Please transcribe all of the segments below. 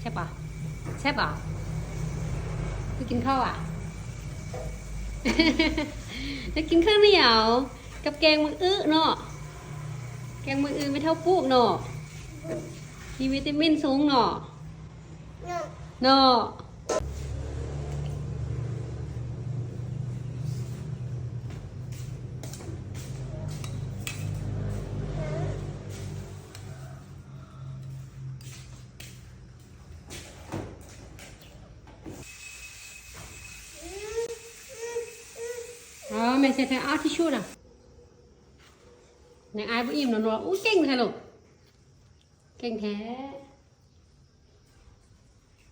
ใช่ปะใช่ปะจะกินข้าวอะ จะกินข้าวเหนียว กับแกงมืออื้อเนาะแกงมืออื้อไม่เท่าปูกเนาะมีวิตามินสูงเนาะเนาะ อ๋อแม่เสร็จแล้วเอาทิชชู่น่ะนางอายบ่อิ่มแล้วเนาะอู้เก่งแท้ลูกเก่งแท้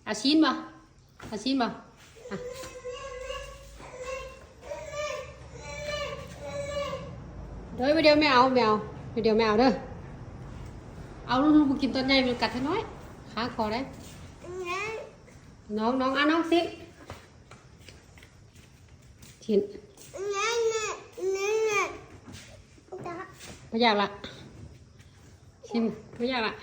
เอาชิ้นบ่เอาชิ้นบ่อะเดี๋ยวเดี๋ยวไม่เอาไม่เอาเดี๋ยวไม่เอาเด้อเอาลูกๆกินตอนใหญ่มันกัดให้น้อยขาคอได้น้องน้องอะน้องสิชิ้น ไม่อยากละชิมไม่อยากละ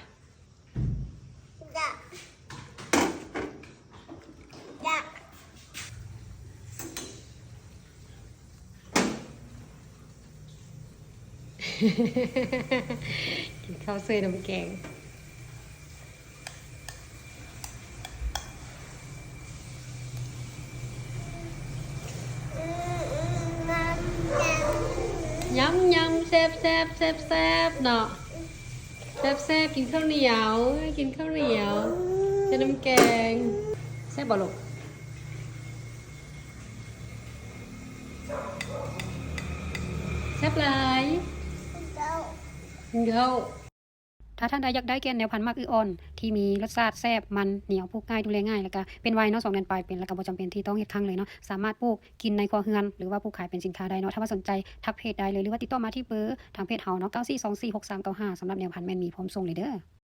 กินข้าวเสยน้ำแกงยำยำแซ่บแซ่บแซ่บแซ่บเนาะแซ่บแซ่บกินข้าวเหนียว กินข้าวเหนียวเส้นน้ำแกงแซ่บบ่ลูกแซ่บหลายกินข้าว ถ้าท่านใดอยากได้แกนแนวพันธุ์มากอืออ่อนที่มีรสชาติแซ่บมันเหนียวปลูกง่ายดูแลง่ายแล้วก็เป็นไวเนาะสองเดือนปลายเป็นแล้วก็บ่จำเป็นที่ต้องเฮ็ดครั้งเลยเนาะสามารถปลูกกินในครัวเรือน หรือว่าปลูกขายเป็นสินค้าได้เนาะถ้าว่าสนใจทักเพจได้เลยหรือว่าติดต่อมาที่เบอร์ทางเพจเฮาเนาะ94246395สำหรับแนวพันธุ์แม่นมีพร้อมส่งเลยเด้อ